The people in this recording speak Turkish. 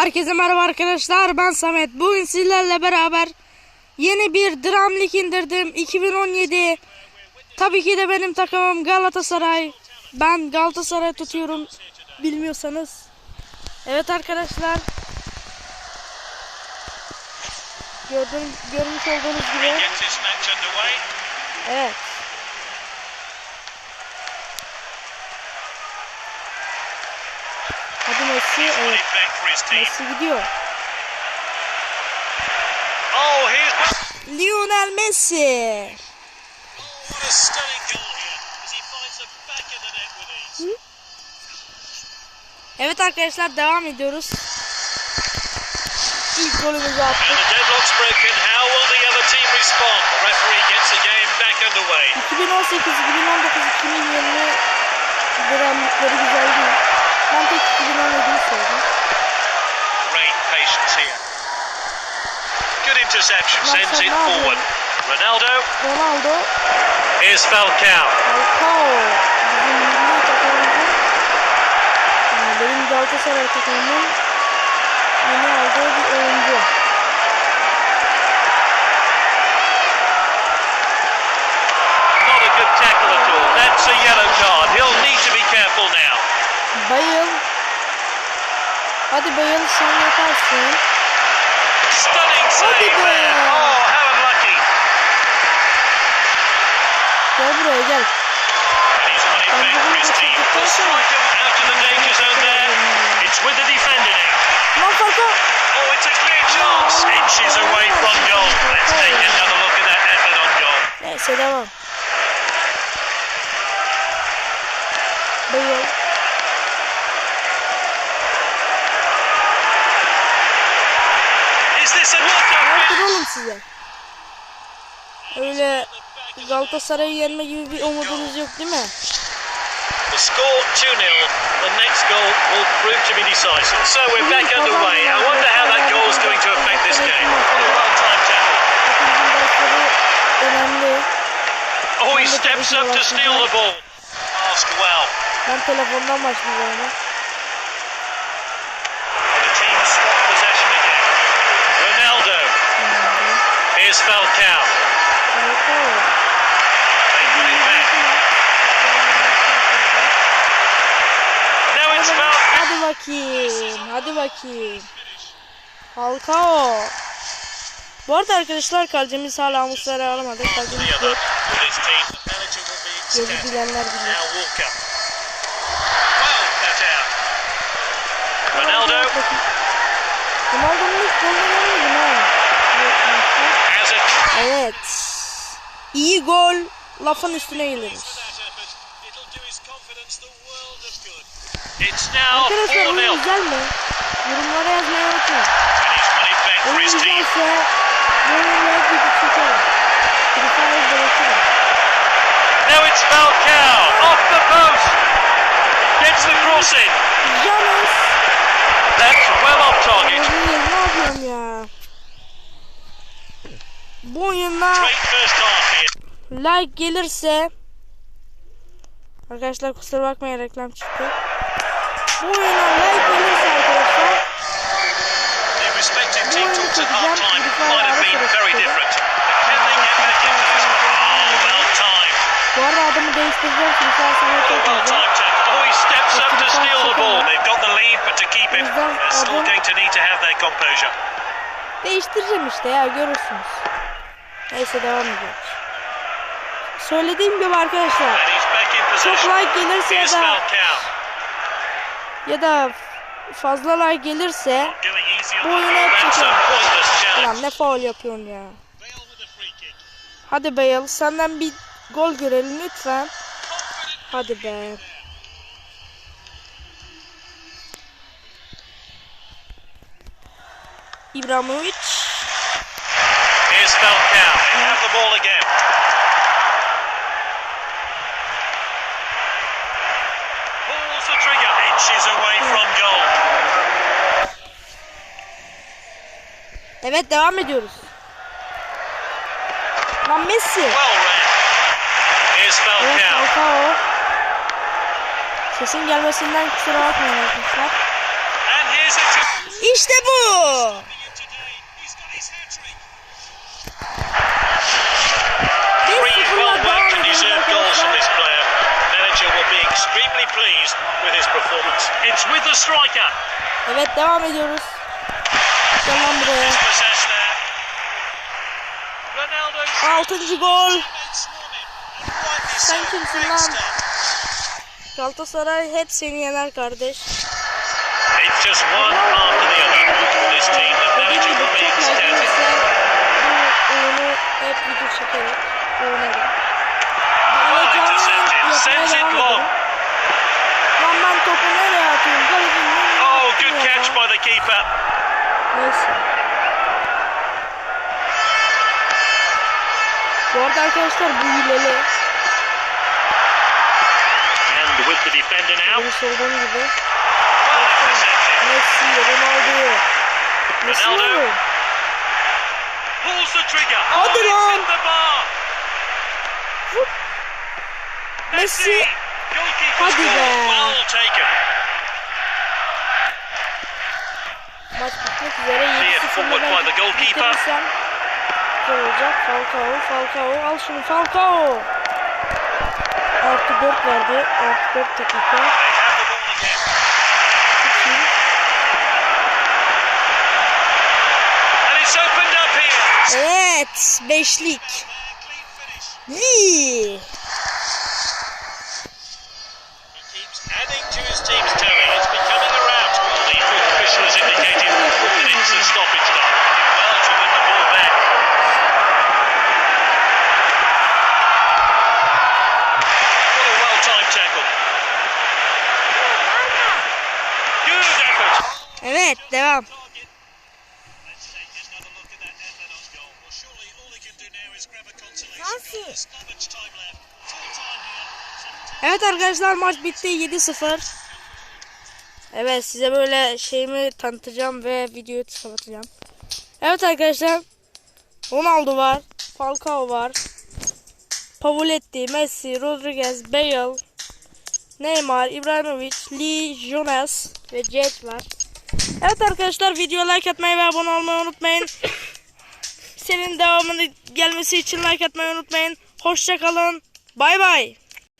Herkese merhaba arkadaşlar ben Samet. Bugün sizlerle beraber yeni bir Dramlik indirdim 2017. Tabii ki de benim takımım Galatasaray. Ben Galatasaray tutuyorum bilmiyorsanız. Evet arkadaşlar. Gördüğün, görmüş olduğunuz gibi. Evet. Hadi Messi. He's won Evet. it back for his team. Messi gidiyor. Oh, here's Lionel Messi. what a stunning goal here as he finds the back of the net with ease. Evet arkadaşlar devam ediyoruz. İlk golümüzü attık. the deadlock's broken. How will the other team respond? The referee gets the game back underway. 2018, 2019, 2020 dönemlikleri güzel. Ben tek 2017'yi sevdim. Great patience here. Good interception, sends it forward. Ronaldo, Ronaldo, here's Falcao. Falcao. Bizim milli takımımızın, yani benim Galatasaray takımımın yeni aldığı bir oyuncu. Bayıl. Hadi Bayıl sen yaparsın. Stunning save Hadi be. Oh. Gel buraya gel. Lan Falcao. Oh, it's a clear chance. Inches away from goal. Let's take another look at that effort on goal. Neyse devam. Bayıl. Oğlum size. Öyle Galatasaray'ı yenme gibi bir umudunuz yok değil mi? The score 2-0. The next goal will prove to be decisive. So we're back underway. I wonder how that goal is going to affect this game. Oh, he steps up to steal the ball. Passed well. Ben telefondan başlayacağım. ya. The team swap possession again. Ronaldo. Now it's Falcao. Hadi bakayım. Hadi bakayım. Falcao. Bu arada arkadaşlar kalecimiz hala Muslera alamadı. Kalecimiz yok. Gözü bilenler bilir. Ronaldo Ronaldo'nun ilk golünü Evet. İyi gol lafın üstüne gelirmiş. It'll do his confidence the world of good. It's now Arkadaşlar 4 oyun 0 güzel mi? Yorumlara yazmayı unutmayın. and he's won it back for Oyun his team. güzelse bu oyunla hep video çekerim. Free Fire bırakırım. Now it's Falcao off the post. Gets the cross in. James. That's well off target. Oyun ne yapıyorum ya? Bu here. like gelirse Arkadaşlar kusura bakmayın reklam çıktı. Bu oyuna like gelirse arkadaşlar Bu oyunu çekeceğim. timed. Bu arada adımı değiştireceğim. Fire sana çekmeyeceğim. Değiştireceğim işte ya görürsünüz. Neyse devam ediyoruz. Söylediğim gibi arkadaşlar çok like gelirse ya da ya da fazla like gelirse Bu oyunu hep çekerim. Ulan ne faul yapıyorsun ya. Hadi Bale senden bir gol görelim lütfen. Hadi be. İbrahimovic. Here's Falcao. Have the ball again. Pulls the trigger. Inches away from goal. Evet devam ediyoruz. Lan Messi. Well read. Here's Falcao. Falcao. Sesin gelmesinden kusura bakmayın arkadaşlar. İşte bu. Three 1-0'la well devam worked and ediyoruz deserved goals from arkadaşlar. this player. Manager will be extremely pleased with his performance. It's with the striker. Evet devam ediyoruz. Lan buraya. Altıncı gol. Sen kimsin lan? Galatasaray hep seni yener kardeş. It's just one after the other. This team, Dediğim manager ecstatic. gelirse bu oyunu hep video çekerek oynarım. Well intercepted. Sends it long. Oh, good catch by the keeper. Neyse. Bu arada arkadaşlar bu hileli. And with the defender now. Benim sorduğum gibi. Messi, Ronaldo. Messi Ronaldo. Pulls the trigger. Hadi oh, it's lan. the bar. Vur. Messi. Goalkeeper's Hadi goal. be. Well taken. Maç bitmek üzere Cleared 7-0 forward by the goalkeeper. bitirirsem olacak. Falcao, Falcao. Al şunu Falcao. Artı 4 verdi. Artı 4 dakika. They have the adding to his team's tally. It's becoming a rout. The fourth official has indicated four minutes of stoppage time. Well to win the ball back. What a well-timed tackle. Good effort. Evet. Devam. Let's take just another look at that Netherlands goal. Well, surely all he can do now is grab a consolation. Nasıl? Evet arkadaşlar maç bitti 7-0. Evet size böyle şeyimi tanıtacağım ve videoyu kapatacağım. Evet arkadaşlar. Ronaldo var. Falcao var. Pavoletti, Messi, Rodriguez, Bale, Neymar, Ibrahimovic, Lee, Jonas ve Jet var. Evet arkadaşlar videoya like atmayı ve abone olmayı unutmayın. Senin devamını gelmesi için like atmayı unutmayın. Hoşçakalın. Bay bay.